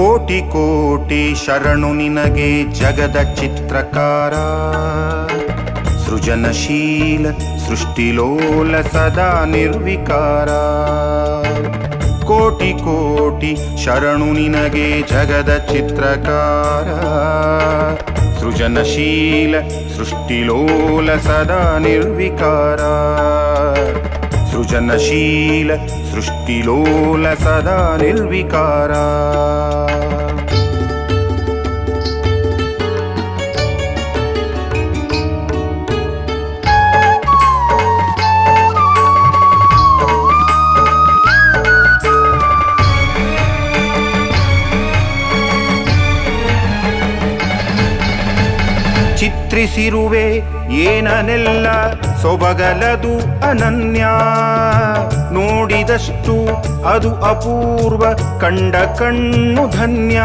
ಕೋಟಿ ಕೋಟಿ ಶರಣು ನಿನಗೆ ಜಗದ ಚಿತ್ರಕಾರ. ಸೃಜನಶೀಲ ಸೃಷ್ಟಿಲೋಲ ಸದಾ ನಿರ್ವಿಕಾರ. ಕೋಟಿ ಕೋಟಿ ಶರಣು ನಿನಗೆ ಜಗದ ಚಿತ್ರಕಾರ. ಸೃಜನಶೀಲ ಸೃಷ್ಟಿಲೋಲ ಸದಾ ನಿರ್ವಿಕಾರ. ಸೃಜನಶೀಲ ಸೃಷ್ಟಿಲೋಲ ಸದಾ ನಿರ್ವಿಕಾರ ಚಿತ್ರಿಸಿರುವೆ ಏನನೆಲ್ಲ ಸೊಬಗಲದು ಅನನ್ಯ. ನೋಡಿದಷ್ಟು ಅದು ಅಪೂರ್ವ ಕಂಡ ಕಣ್ಣು ಧನ್ಯ.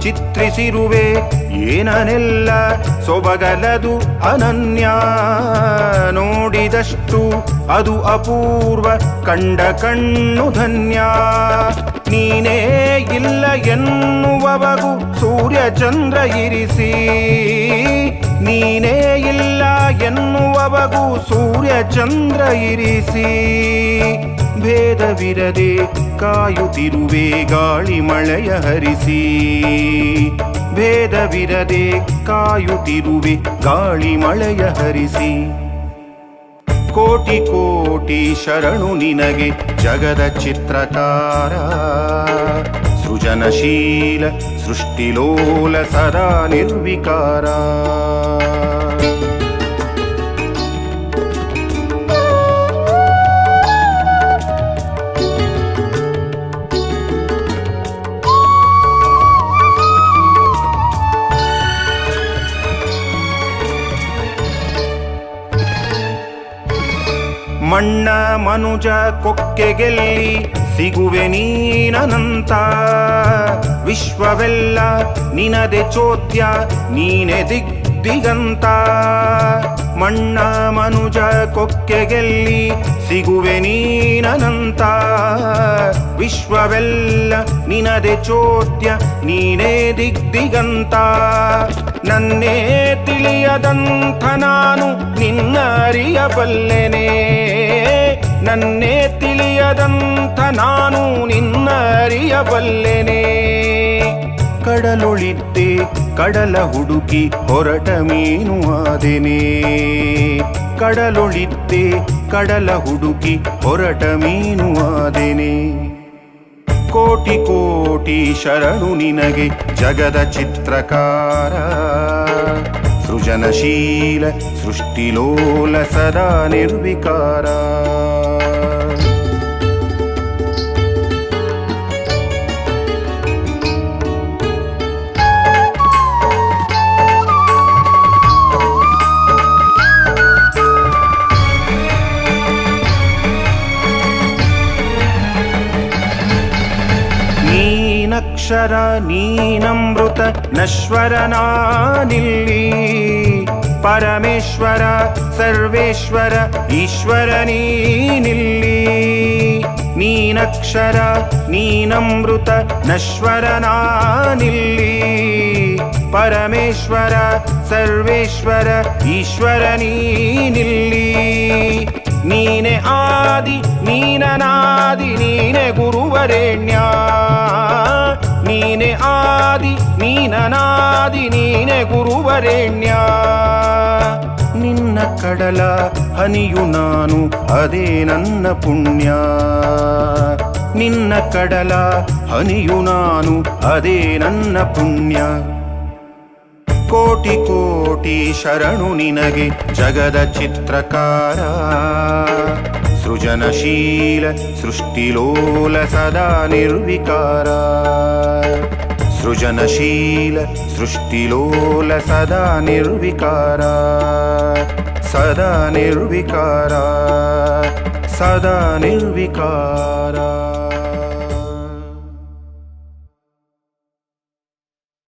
ಚಿತ್ರಿಸಿರುವೆ ಏನನೆಲ್ಲ ಸೊಬಗಲದು ಅನನ್ಯ. ನೋಡಿದಷ್ಟು ಅದು ಅಪೂರ್ವ. ಕಂಡ ಕಣ್ಣು ಧನ್ಯ. ನೀನೇ ಇಲ್ಲ ಎನ್ನುವವಗು ಸೂರ್ಯ ಚಂದ್ರ ಇರಿಸಿ. ನೀನೇ ಇಲ್ಲ ಎನ್ನುವವಗು ಸೂರ್ಯ ಚಂದ್ರ ಇರಿಸಿ. ಭೇದವಿರದೆ ಕಾಯುತ್ತಿರುವೆ ಗಾಳಿ ಮಳೆಯ ಹರಿಸಿ. ಭೇದವಿರದೆ ಕಾಯುತ್ತಿರುವೆ ಗಾಳಿ ಮಳೆಯ ಹರಿಸಿ. ಕೋಟಿ ಕೋಟಿ ಶರಣು ನಿನಗೆ ಜಗದ ಚಿತ್ರಕಾರ ಸೃಜನಶೀಲ ಸೃಷ್ಟಿಲೋಲ ಸದಾ ನಿರ್ವಿಕಾರ. ಮಣ್ಣ ಮನುಜ ಕೊಕ್ಕೆಗೆಲ್ಲಿ ಸಿಗುವೆ ನೀನಂತ ವಿಶ್ವವೆಲ್ಲ ನಿನದೆ ಚೋದ್ಯ ನೀನೆ ದಿಗ್ದಿಗಂತ ಮಣ್ಣ ಮನುಜ ಕೊಕ್ಕೆಗೆಲ್ಲಿ ಸಿಗುವೆ ನೀನಂತ ವಿಶ್ವವೆಲ್ಲ ನಿನದೆ ಚೋದ್ಯ, ನೀನೇ ದಿಗ್ದಿಗಂತ ನನ್ನೇ ತಿಳಿಯದಂಥ ನಾನು ನಿನ್ನ ಅರಿಯಬಲ್ಲೆನೆ ನನ್ನೇ ತಿಳಿಯದಂಥ ನಾನು ನಿನ್ನ ಅರಿಯಬಲ್ಲೆನೆ ಕಡಲೊಳಿದ್ದೆ ಕಡಲ ಹುಡುಕಿ ಹೊರಟ ಮೀನು ಆದೆನೆ. ಕಡಲೊಳಿದ್ದೆ ಕಡಲ ಹುಡುಕಿ ಹೊರಟ ಮೀನು ಆದೆನೆ. ಕೋಟಿ ಕೋಟಿ ಶರಣು ನಿನಗೆ ಜಗದ ಚಿತ್ರಕಾರ. ಸೃಜನಶೀಲ ಸೃಷ್ಟಿಲೋಲ ಸದಾ ನಿರ್ವಿಕಾರ. ನೀನಕ್ಷರ ನೀನಮೃತ ನಶ್ವರ ನಾನಿಲ್ಲಿ. ಪರಮೇಶ್ವರ, ಸರ್ವೇಶ್ವರ, ಈಶ್ವರ ನೀನಿಲ್ಲಿ. ನೀನಕ್ಷರ, ನೀನಮೃತ ನಶ್ವರ ನಾನಿಲ್ಲಿ. ಪರಮೇಶ್ವರ, ಸರ್ವೇಶ್ವರ, ಈಶ್ವರ ನೀನಿಲ್ಲಿ. ನೀನೆ ಆದಿ, ನೀನನಾದಿ, ನೀನೆ ಗುರುವರೇಣ್ಯ. ಆದಿ ನೀನನಾದಿ ನೀನೆ ಗುರುವರೆಣ್ಯ. ನಿನ್ನ ಕಡಲ ಹನಿಯು ನಾನು, ಅದೇ ನನ್ನ ಪುಣ್ಯ. ನಿನ್ನ ಕಡಲ ಹನಿಯು ನಾನು, ಅದೇ ನನ್ನ ಪುಣ್ಯ. ಕೋಟಿ ಕೋಟಿ ಶರಣು ನಿನಗೆ ಜಗದ ಚಿತ್ರಕಾರ. ಸೃಜನಶೀಲ ಸೃಷ್ಟಿಲೋಲ ಸದಾ ನಿರ್ವಿಕಾರ. ಸೃಜನಶೀಲ ಸೃಷ್ಟಿಲೋಲ ಸದಾ ನಿರ್ವಿಕಾರ ಸದಾ ನಿರ್ವಿಕಾರ ಸದಾ ನಿರ್ವಿಕಾರ